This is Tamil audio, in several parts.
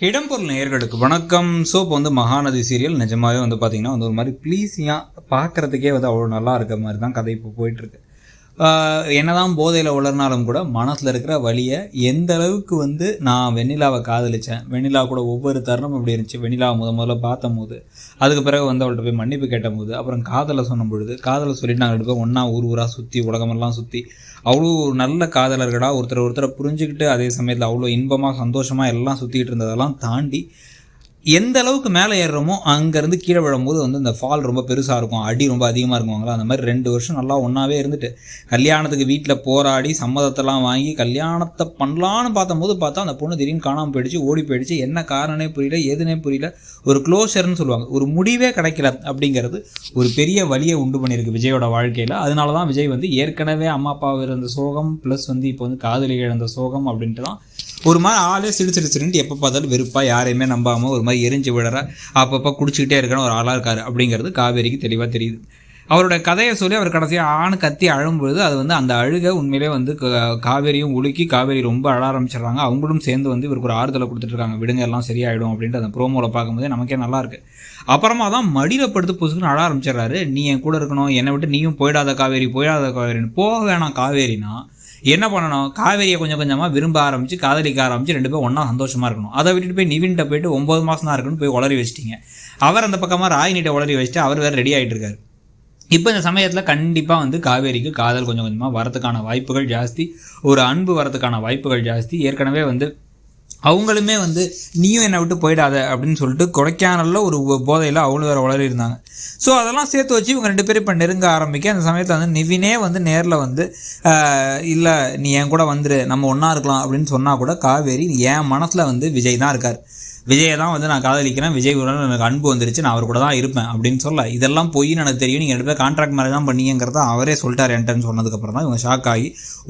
இடம்பொருள் நேயர்களுக்கு வணக்கம். ஸோ இப்போ வந்து மகாநதி சீரியல். நிஜமாவே வந்து பார்த்தீங்கன்னா வந்து ஒரு மாதிரி ப்ளீஸியாக பார்க்குறதுக்கே வந்து அவ்வளோ நல்லா இருக்க மாதிரி தான் கதை இப்போ போயிட்டுருக்கு என்னதான் போதையில் உளர்னாலும் கூட மனசில் இருக்கிற வழியை எந்த அளவுக்கு வந்து நான் வெண்ணிலாவை காதலிச்சேன். வெண்ணிலா கூட ஒவ்வொரு தருணம் அப்படி இருந்துச்சு. வெண்ணிலாவை முத முதல்ல பார்த்த போது அதுக்கு பிறகு வந்து அவள்கிட்ட போய் மன்னிப்பு கேட்ட போது அப்புறம் காதலை சொன்ன பொழுது காதலை சொல்லிட்டு நாங்கள் ரெண்டு ஒன்றா ஊர் ஊராக சுற்றி உலகமெல்லாம் சுற்றி அவ்வளோ நல்ல காதலர்களாக ஒருத்தர் ஒருத்தரை புரிஞ்சுக்கிட்டு அதே சமயத்தில் அவ்வளோ இன்பமாக சந்தோஷமாக எல்லாம் சுற்றிக்கிட்டு இருந்ததெல்லாம் தாண்டி எந்த அளவுக்கு மேலே ஏறுறோமோ அங்கேருந்து கீழே விழும்போது வந்து இந்த ஃபால் ரொம்ப பெருசாக இருக்கும். அடி ரொம்ப அதிகமாக இருக்குவாங்களா அந்த மாதிரி ரெண்டு வருஷம் நல்லா ஒன்றாவே இருந்துட்டு. கல்யாணத்துக்கு வீட்டில் போராடி சம்மதத்தெல்லாம் வாங்கி கல்யாணத்தை பண்ணலான்னு பார்த்தம்போது பார்த்தா அந்த பொண்ணு திடீர்னு காணாமல் போயிடுச்சு ஓடி போயிடுச்சு. என்ன காரணமே புரியல எதுனே புரியல. ஒரு க்ளோஷர்னு சொல்லுவாங்க. ஒரு முடிவே கிடைக்கல அப்படிங்கிறது ஒரு பெரிய வழியை உண்டு பண்ணியிருக்கு விஜயோட வாழ்க்கையில். அதனால தான் விஜய் வந்து ஏற்கனவே அம்மா அப்பாவை இருந்த சோகம் ப்ளஸ் வந்து இப்போ வந்து காதலி இழந்த சோகம் அப்படின்ட்டு தான் ஒரு மாதிரி ஆளே சிடு சிடு சிடுன்ட்டு எப்போ பார்த்தாலும் வெறுப்பாக யாரையுமே நம்பாமல் ஒரு மாதிரி எரிஞ்சு விடுற அப்பப்போ குடிச்சிக்கிட்டே இருக்கணும் ஒரு ஆளாக இருக்கார் அப்படிங்கிறது காவேரிக்கு தெளிவாக தெரியுது. அவரோட கதையை சொல்லி அவர் கடைசியாக ஆண் கத்தி அழும்பொழுது அது வந்து அந்த அழுகை உண்மையிலே வந்து காவேரியும் உலுக்கி காவேரி ரொம்ப அழ ஆரம்பிச்சிடுறாங்க. அவங்களும் சேர்ந்து வந்து இவருக்கு ஒரு ஆறுதலை கொடுத்துட்ருக்காங்க. விடுங்க எல்லாம் சரியாயிடும் அப்படின்ட்டு அந்த ப்ரோமோவில் பார்க்கும்போதே நமக்கே நல்லாயிருக்கு அப்புறமா தான் மடியில் படுத்து புதுசுன்னு அழ ஆரம்பிச்சிடுறாரு. நீ என் கூட இருக்கணும் என்னை விட்டு நீயும் போயிடாத காவேரி போயிடாத காவேரின்னு. போக வேணாம் காவேரினா என்ன பண்ணணும்? காவேரியை கொஞ்சம் கொஞ்சமாக விரும்ப ஆரம்பிச்சு காதலிக்க ஆரம்பிச்சு ரெண்டு பேரும் ஒன்றா சந்தோஷமாக இருக்கணும். அதை விட்டுட்டு போய் நிவின்கிட்ட போயிட்டு ஒம்பது மாதம் தான் இருக்குன்னு போய் உளறி வச்சிட்டிங்க. அவர் அந்த பக்கமாக ராயினிட்ட உளறி வச்சுட்டு அவர் வேறு ரெடி ஆகிட்டு இருக்காரு. இப்போ இந்த சமயத்தில் கண்டிப்பாக வந்து காவேரிக்கு காதல் கொஞ்சம் கொஞ்சமாக வரதுக்கான வாய்ப்புகள் ஜாஸ்தி. ஒரு அன்பு வரதுக்கான வாய்ப்புகள் ஜாஸ்தி. ஏற்கனவே வந்து அவங்களுமே வந்து நீயும் என்னை விட்டு போயிடாத அப்படின்னு சொல்லிட்டு கொடைக்கானலில் ஒரு போதையில் அவங்களும் வேறு வளரி இருந்தாங்க ஸோ அதெல்லாம் சேர்த்து வச்சு இவங்க ரெண்டு பேரும் இப்போ நெருங்க ஆரம்பிக்க அந்த சமயத்தில் வந்து நிவினே வந்து நேரில் வந்து இல்லை நீ என் கூட வந்துரு நம்ம ஒன்றா இருக்கலாம் அப்படின்னு சொன்னால் கூட காவேரி என் மனசில் வந்து விஜய் தான் இருக்கார். விஜயை தான் வந்து நான் காதலிக்கிறேன். விஜய் கூட எனக்கு அன்பு வந்துருச்சு நான் அவர் கூட தான் இருப்பேன் அப்படின்னு சொல்ல. இதெல்லாம் பொய்ன்னு எனக்கு தெரியும். நீங்கள் ரெண்டு பேர் கான்ட்ராக்ட் மாதிரி தான் பண்ணீங்கிறத அவரே சொல்லிட்டார் என்கிட்டன்னு சொன்னதுக்கப்புறம் தான் இவங்க ஷாக் ஆகி.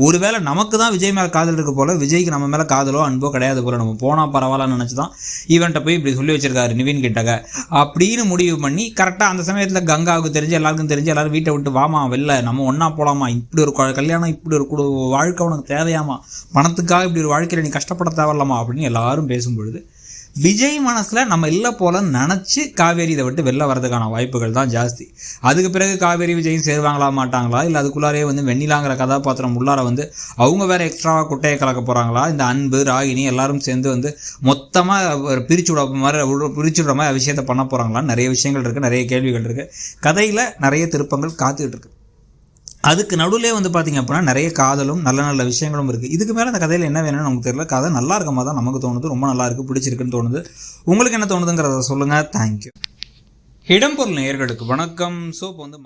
ஒருவேளை நமக்கு தான் விஜய் மேலே காதல் இருக்க போல விஜய்க்கு நம்ம மேலே காதலோ அன்போ கிடையாது போல. நம்ம போனால் பரவாயில்லன்னு நினச்சி தான் ஈவெண்ட்டை போய் இப்படி சொல்லி வச்சிருக்காரு நிவின் கிட்டக அப்படின்னு முடிவு பண்ணி கரெக்டாக அந்த சமயத்தில் கங்காவுக்கு தெரிஞ்சு எல்லாருக்கும் தெரிஞ்சு எல்லாரும் வீட்டை விட்டு வாமா வெளில நம்ம ஒன்றா போகலாமா இப்படி ஒரு கல்யாணம் இப்படி ஒரு வாழ்க்கை உனக்கு தேவையாமா? பணத்துக்காக இப்படி ஒரு வாழ்க்கையில் நீ கஷ்டப்பட தேவையில்லாமா? அப்படின்னு எல்லாரும் பேசும்பொழுது விஜய் மனசில் நம்ம இல்லை போல நினச்சி காவேரி இதை விட்டு வெளில வரதுக்கான வாய்ப்புகள் தான் ஜாஸ்தி. அதுக்கு பிறகு காவேரி விஜயும் சேருவாங்களா மாட்டாங்களா? இல்லை அதுக்குள்ளாரே வந்து வெண்ணிலாங்கிற கதாபாத்திரம் உள்ளார வந்து அவங்க வேறு எக்ஸ்ட்ராவாக குட்டையை கலக்க போகிறாங்களா இந்த அன்பு ராகினி எல்லாரும் சேர்ந்து வந்து மொத்தமாக பிரிச்சு விட மாதிரி பிரிச்சு விட மாதிரி விஷயத்தை பண்ண போகிறாங்களான்னு நிறைய விஷயங்கள் இருக்குது நிறைய கேள்விகள் இருக்குது கதையில் நிறைய திருப்பங்கள் காத்துக்கிட்டு இருக்கு. அதுக்கு நடுவில் வந்து பார்த்திங்க அப்படின்னா நிறைய காதலும் நல்ல நல்ல விஷயங்களும் இருக்குது இதுக்கு மேலே அந்த கதையில் என்ன வேணும்னு நமக்கு தெரியல. கதை நல்லா இருக்கமா தான் நமக்கு தோணுது. ரொம்ப நல்லா இருக்குது பிடிச்சிருக்குன்னு தோணுது. உங்களுக்கு என்ன தோணுதுங்கிறத சொல்லுங்கள் தேங்க்யூ இடம்பொருள் நேயர்களுக்கு வணக்கம். ஸோ இப்போ வந்து